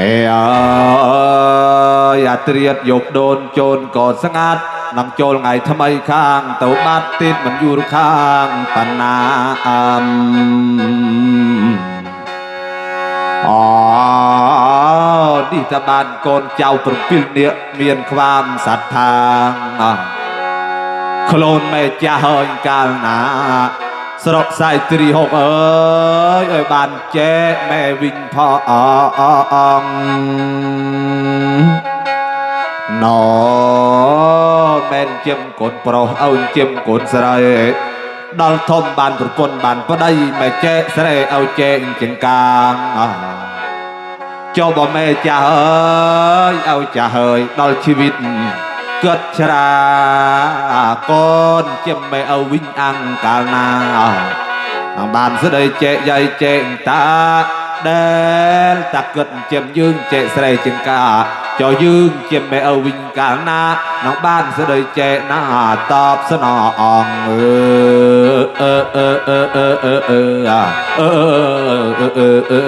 អេអើយអាត្រៀតយកដូនជូនក៏ស្ងាត់នឹងចូលថ្ងៃថ្មីខាងទៅបាត់ទៀតមិនយូរខាងបណ្ណាអមអនេះតបានកូនចៅ7នាក់មានខ្វាមសັດថាខ្លួនមេចាស់ហើយកាលណា ស្រុកសាយត្រីហុកអើយឲ្យបានចែកម៉ែវិញផងអងណោមែនជាំកូនប្រុសឲ្យជាំកូនស្រីដល់ធំបានប្រពន្ធបានប្តីម៉ែចែកស្រីឲ្យចែកចង្កាងអស់ចុះបើម៉ែចាស់អើយឲ្យចាស់ហើយដល់ជីវិត គិតច្រាកូនជាមេឲ្យវិញអង្គកាលណានឹងបានស្ដីចែកយាយចែកតាដែលតាគិតជាយើងចែកស្រីចង្កាចុះយើងជាមេឲ្យវិញកាលណានឹងបានស្ដីចែកណាតបស្នងអងអឺអឺអឺអឺអឺអឺអឺអឺអឺអឺ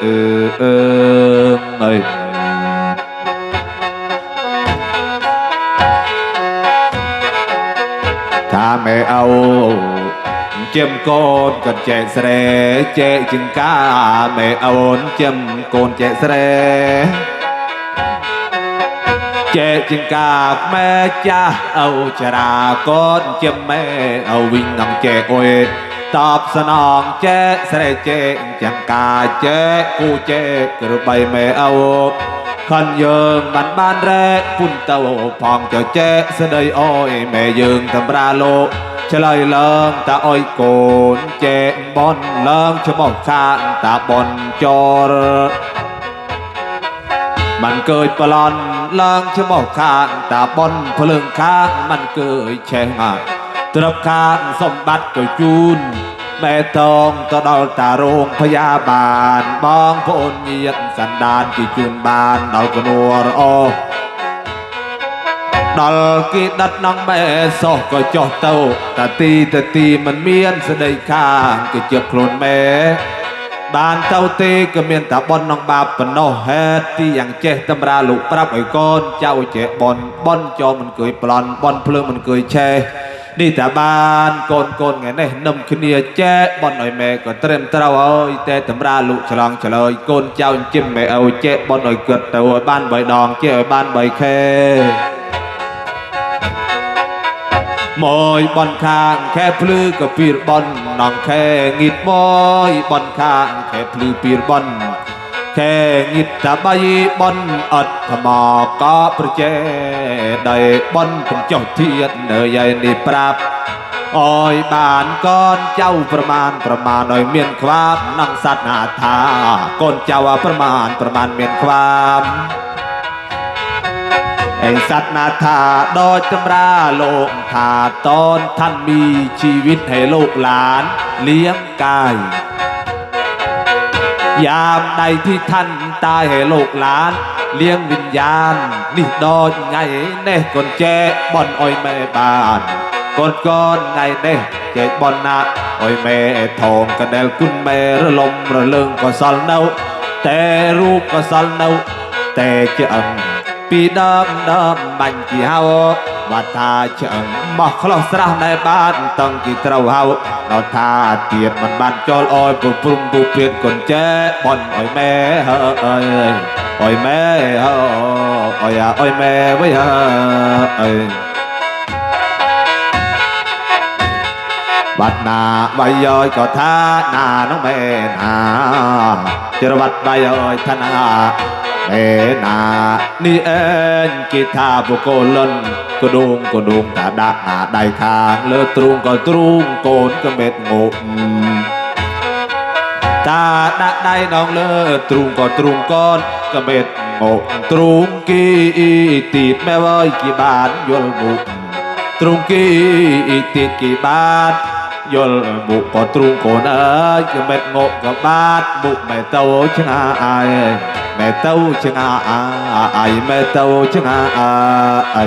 អឺអឺអឺ មេអោជឹមកូនក៏ចែកស្រែចែកចង្កាមេអូនជឹមកូនចែកស្រែចែកចង្កាម៉ែចាស់អូចរាកូនជឹមម៉ែអូវិញនឹងចែកអុយតបស្នងចែកស្រែចែកចង្កាចែកគូចែកក្របីម៉ែអូ ขันยืงบันบานแรกพุ่นเต้าพองเจ้าเจ๊เสดยอ้อยแม่ยืงทำราโลฉลยเลิงตาอ้อยโกนเจบอนเลิงชมอกคานตาบอนจอรมันเกยปลอนเลิงชมอกคานตาบอนพลึงข้างมันเกยแช่งตรับข้างสมบัติก็จูน ម៉ែតងទៅដល់តារោងพยาបាលបងប្អូនញាតសណ្ដានគេជូនបានដល់គនួរអដល់គេដិតនងម៉ែសោះក៏ចុះទៅតាទីតាទីមិនមានស្ដីខាងគេជិះខ្លួនម៉ែបានទៅទេក៏មានតែប៉ុននឹងបាបប៉ុណ្ណោះហេតុទីយ៉ាងចេះតម្រាលោកប្រាប់ឲ្យកូនចៅចេះប៉ុនប៉ុនចូលមិនគួយប្លន់ប៉ុនភ្លើងមិនគួយឆេះ នេះតែបានកូនកូនថ្ងៃនេះនឹមគ្នាចេះបនឲ្យម៉ែក៏ត្រឹមត្រូវហើយតែតម្រាលោកឆ្លងឆ្លើយកូនចៅជិមម៉ែឲ្យចេះបនឲ្យគិតទៅឲ្យបាន3ដងចេះឲ្យបាន3ខែមួយបនខាងខែភ្លឺក៏ពីរបននងខែងៀតមួយបនខាងខែភ្លឺពីរបន แค่งิดตาใบบอนอัตมากอประเจได้บอนเป็เจ้าเทียนเนยใหญ่นี่ปราบอ้อยบานก้อนเจ้าประมาณประมาณน้อยเมียนความนั่งสัตนาธาก้นเจ้าประมาณประมาณเมียนความแห่งสัตนาธาโดยจำราโลกธาตอนท่านมีชีวิตให้ลูกหลาน เลี้ยงกาย ยามใดที่ท่านตายให้ลูกหลาน เลี้ยงวิญญาณ นี่ดอนไงเน่ก่อนแจบอนอ้อยแม่บานก่อนก่อนไงเน่แจ็บอนนาอ้อยแม่ทองกระเดลคุณแม่ระลมระเลิงก็สันเนาแต่รูปก็สันเนาแต่จะอันปีดำดำมันกี่เฮา វត្ថាឆ្អឹងបោះខ្លោះស្រះណែបានតឹងគីត្រូវហៅដល់ថាទៀតមិនបានចូលអយពុព្រំពុព្រាតកូនចែបនអយម៉ែអើយអយម៉ែអើយអយម៉ែវិញអើយបាត់ណាបាយយក៏ថាណានោះមែនណាច្រវត្តបាយយថាណាឯណានេះអែនគេថាបុគ្គលិន กระดุงกระดุงตาดากหาได้ทางเลือตรุงก็ตรุงโกนก็เม็ดงูตาดากได้น้องเลือตรุงก็ตรุงก้อนก็เม็ดงูตรุงกี่ติดแม่ว้อยกี่บาทยลมุตรุงกี่ติดกี่บาทยลมุก็ตรุงโกนเอ้ยก็เม็ดงูก็บาทบุแม่เต้าชนะไอแม่เต้าชนะไอแม่เต้าชนะไอ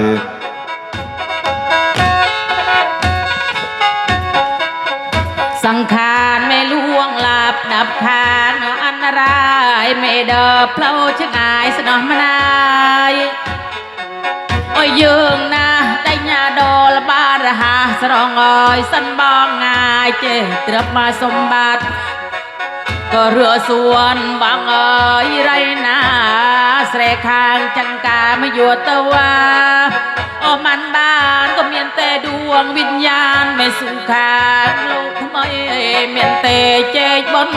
ដើរផ្លូវឆ្ងាយស្នោះម្នាយអើយយើងណាដេញដល់បានរហ័សស្រងអើយសិនបងងាយចេះត្រឹបមកសម្បត្តិក៏រឿសួនបងអើយរៃណាស្រែខាងចង្ការមកយោទៅវ៉ា ออมันบานก็เมียนแต่ดวงวิญญาณไม่สุขางโลกทำไมเมียนแต่เจ๊บน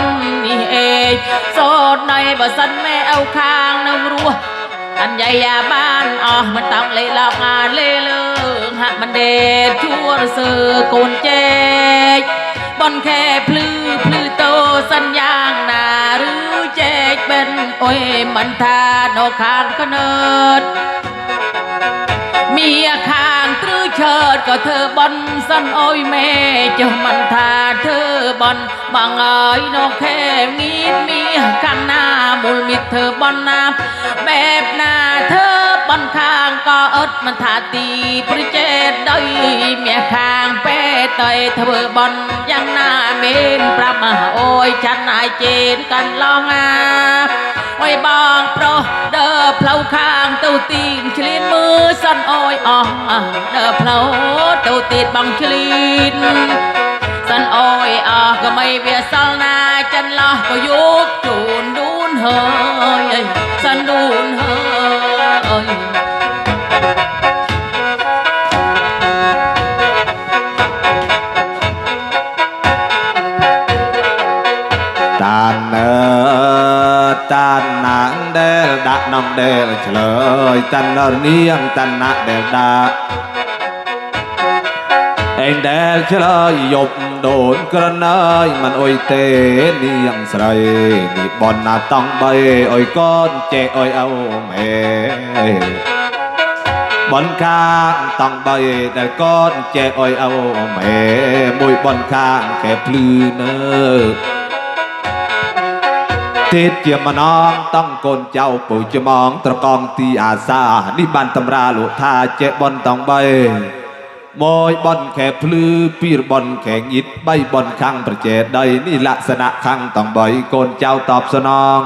นี่เองโสดในบ่สันแม่เอาคางนำรัวอันใหญ่ยาบ้านอ๋อมันต้องเลยลอกงานเลยเลิงหะมันเดชชั่วเสือโกนเจ๊บนแค่พลือพลือโตสัญญาณนาหรือเจ๊เป็นโอ้ยมันทานอคางขนิด มีคางตรือเชิดก็เธอบอนสันโอ้ยแม่จะมันทาเธอบอนบางเอ้ยนกแค่มีดมีข้างหน้ามูลมิดเธอบอนน้ำแบบหน้าเธอบอนข้างก็เอิดมันทาตีประเจดได้เมียข้างเป้เตยเธอบอนยังหน้าเมนปรับมาโอ้ยฉันนายเจนกันลองอาโอ้ยบางโปร ដល់ផ្លូវខាងទៅទីឆ្លៀនមើលសន់អយអស់ដល់ផ្លូវទៅទៀតបងឆ្លៀនសន់អយអស់ក៏មិនវាសល់ណាចិនឡោះក៏យកជូនដួនហើយសន់ដួនហើយ ដាក់នំដែលឆ្លើយតានរនាងតានណាដែលដាក់ឯងដែលឆ្លើយយប់ដូនក្រណើយមិនអុយទេនាងស្រីនេះបនណាតង់បីអុយកូនចេះអុយអោមេបនខាងតង់បីដែលកូនចេះអុយអោមេមួយបនខាងកែភ្លឺនៅ ទេពជាម្នងតង់កូនចៅពូច្មងត្រកងទីអាសានេះបានតម្រាលោកថាចេះបនតង់បីមួយបនខែភ្លឺពីរបនខែងិតបីបនខាងប្រជេដីនេះលក្ខណៈខាងតង់បីកូនចៅតបស្នង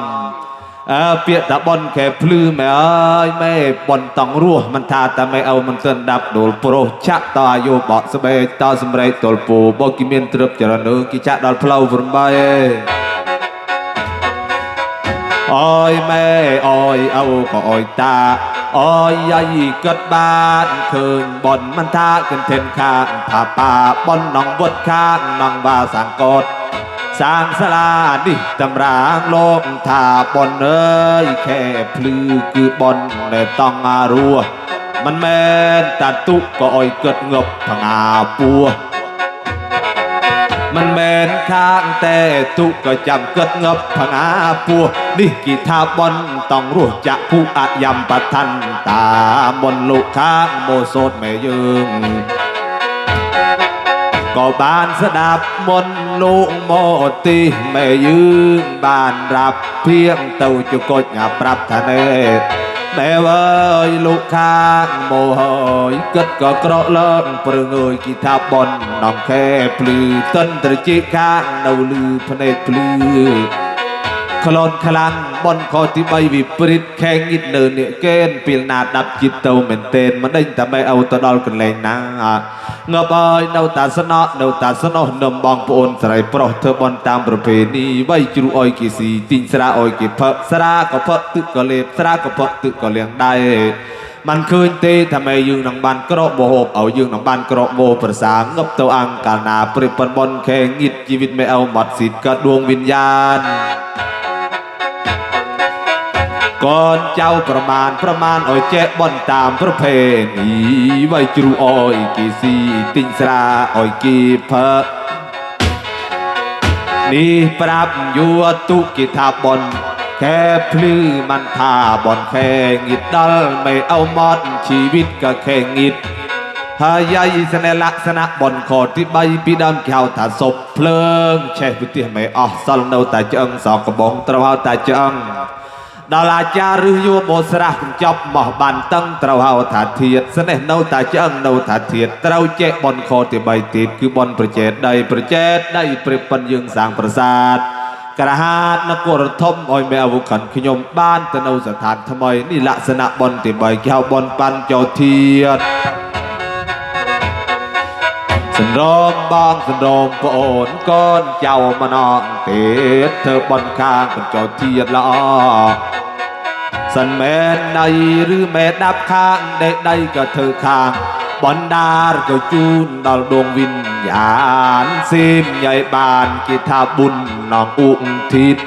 អើពាក្យថាបនខែភ្លឺម៉ែអើយម៉ែបនតង់រស់មិនថាតែម៉ែឪមិនទាន់ដាប់ដួលប្រុសចាក់តអាយុបកស្បែកតសម្រេចទល់ពូបគីមានត្រឹបចរណឺគីចាក់ដល់ផ្លូវ8 អូយម៉ែអូយឪក៏អូយតាអូយយាយគិតបានឃើញបនមិនថាគិនធិនខាងផាប៉ាបននងវត្តខាងនងបាសង្កតសាងសាលានេះតម្រាងលោកថាបនអើយខែភ្លឺគឺបនដែលតង់អារស់មិនមែនតាទុកក៏អុយគិតងប់ផងាពោះមិនមែ នខាងតែទុកក៏ចាំគិតងប់ផងាពោះនេះគីថាបនតង់រស់ចាក់ពុអយំបឋានតាមនលោកខាងមោសោតមេយើងក៏បានស្ដាប់មនលោកមកទីមេយើងបានរាប់ភៀងទៅជកុចញ៉ាប្រាប់ថាណែ តែវើយលោកខាងមកហើយគិតក៏ក្រក់ឡើងព្រឹងអើយគីថាបននំខែភ្លឺតិនត្រជាខាងនៅលឺភ្នែកភ្លឺ ក្លូនខ្លាំងបនខទី3វិប្រិតខែងងិតនៅនេះកេនពីលណាដាប់ចិត្តទៅមែនតេនមិនដេញតែមិនឲ្យទៅដល់កន្លែងណាងប់អើយនៅតាស្នក់នៅតាស្នោះនឹមបងប្អូនស្រីប្រុសធ្វើបនតាមប្រពៃណីវៃជ្រូអុយគីស៊ីទីងស្រាអុយគីផឹកស្រាក៏ផឹកទឹកក៏លេបស្រាក៏ផឹកទឹកក៏លៀងដៃมันឃើញទេថាម៉ែយើងនឹងបានក្រកបហូបឲ្យយើងនឹងបានក្រកបោប្រសាងប់ទៅអង្គកាលណាព្រឹ ก่อนเจ้าประมาณประมาณอ้อยเจ็บอนตามประเพณีไว้จูอ้อยกีซีติงสราอ้อยกีเพอนี่ปรับอยู่ตุกิทาบอนแค่พลื้มันทาบอนแข่งอิดดัลไม่เอามอดชีวิตก็แข่งอิดหายใยสนลักษณะบอนขอที่ใบปีดำเขียวถาศพเพลิงแช่พิธีไม่ออกสลนเอาแต่จังสองกระบองตะวาวแต่จัง ដល់អាចារ្យឬយោបោស្រះកញ្ចប់មោះបានតឹងត្រូវហៅថាធាតស្នេហ៍នៅតែឆ្អឹងនៅថាធាតត្រូវចេះបនខទី3ទៀតគឺបនប្រជេតដីប្រជេតដីព្រឹបប៉ិនយើងសាងប្រាសាទក្រហាតនគរធំអោយមេអវុខិនខ្ញុំបានទៅនៅស្ថានថ្មីនេះលក្ខណៈបនទី3គេហៅបនប៉ាន់ចោធាត สันรมบ้างสันรมปอนก้อนเจ้ามานอนเติดเธอบนข้างเนจอดเทียนละอสันแม่ในหรือแม่ดับข้างได้ได้ก็เธอข้างบอนดาลก็จูนดาวดวงวิญญาณซิมใหญ่บานกิทาบุญน้องอุ้มทิพย์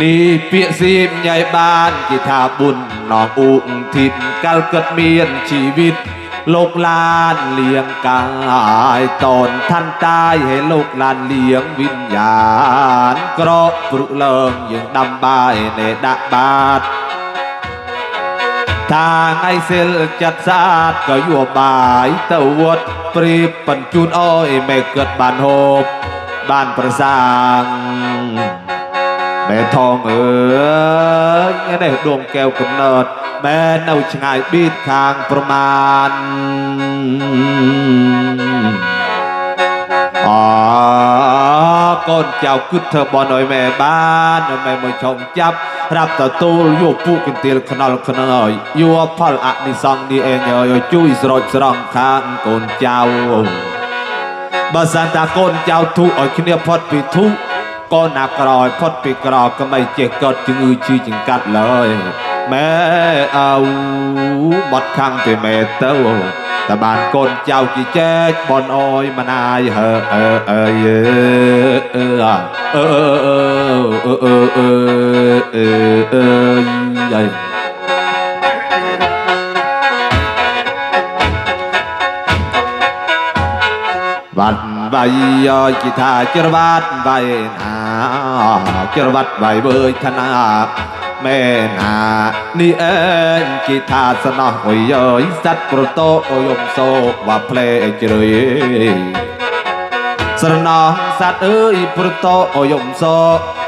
นี่เปียสีมใหญ่บ้านกิทาบุญนองอุ่งทิพกาเกิดเมียนชีวิต โลกลานเลี้ยงกายตอนท่านตายให้โลกลานเลี้ยงวิญญาณกรอบปรุเลิงยังดำบายในดะบาดทางไอเซลจัดสาดก็ยั่วบายตะวดปรีบปันจูนอ้อยไม่เกิดบานโฮบบ้านประสัง ម៉ែថងអើយនេះដួងកែវកំណត់ម៉ែនៅឆ្ងាយពីខាងប្រមាណអកូនចៅគិតធ្វើបនឲ្យម៉ែបានម៉ែមកចុំចាប់រាប់ទទួលយកពូកន្ទាលខ្នល់ខ្នល់យកផលអនិសង្ឃនេះអែងឲ្យជួយស្រោចស្រង់ខាងកូនចៅបើសិនតាកូនចៅធូឲ្យគ្នាផុតពីធូ កូនណាក្រឲ្យផុតពីក្រក៏មិនចេះកត់ជំងឺឈឺចង្កាត់ឡើយម៉ែអៅបាត់ខាងពីម៉ែទៅតើបានកូនចៅជីចែកបនអយមណាយហើអើអើយអើអើអើអើអើអើអើអើអើយវត្តវៃយោគិថាច្រវត្តវៃណា ណាជរវត្តបាយវើយខណាមេណានេះអេងគិថាសណោះអុយអើយសັດប្រតោអុយំសោវ៉ាផ្លេជ្រឿយស្រណោះសັດអើយប្រតោអុយំសោ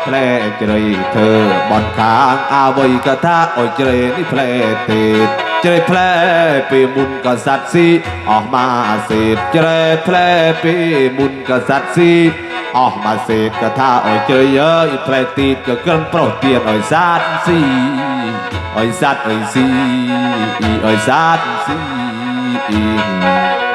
ផ្លេជ្រឿយធ្វើបត់ខាងអវ័យកថាអុយជ្រឿយនេះផ្លេទេតជ្រែផ្លែពីមុនក៏សັດស៊ីអស់មកសិបជ្រែផ្លែពីមុនក៏សັດស៊ី អស់មកសេកថាអើយជើយអើយត្រែទីតក៏ក្រំប្រុសទៀតអើយសាតស៊ីអើយសាតអើយស៊ីអើយសាតស៊ី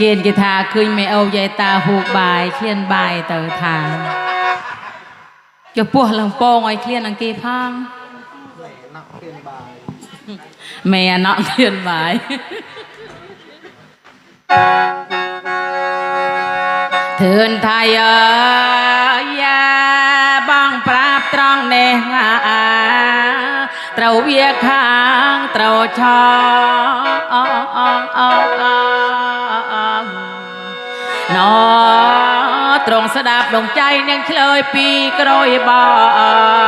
គៀនគេថាឃើញមេអូយាយតាហូបបាយឃ្លានបាយទៅថាចំពោះលំពងឲ្យឃ្លាននឹងគេផងមេអាណក់ឃ្លានបាយធឿនថៃអើយយ៉ាបងប្រាប់ត្រង់នេះងា ត្រូវវាខាងត្រូវឆោអអអអណត្រង់ស្ដាប់ដងใจនាងឆ្លើយពីក្រោយបោ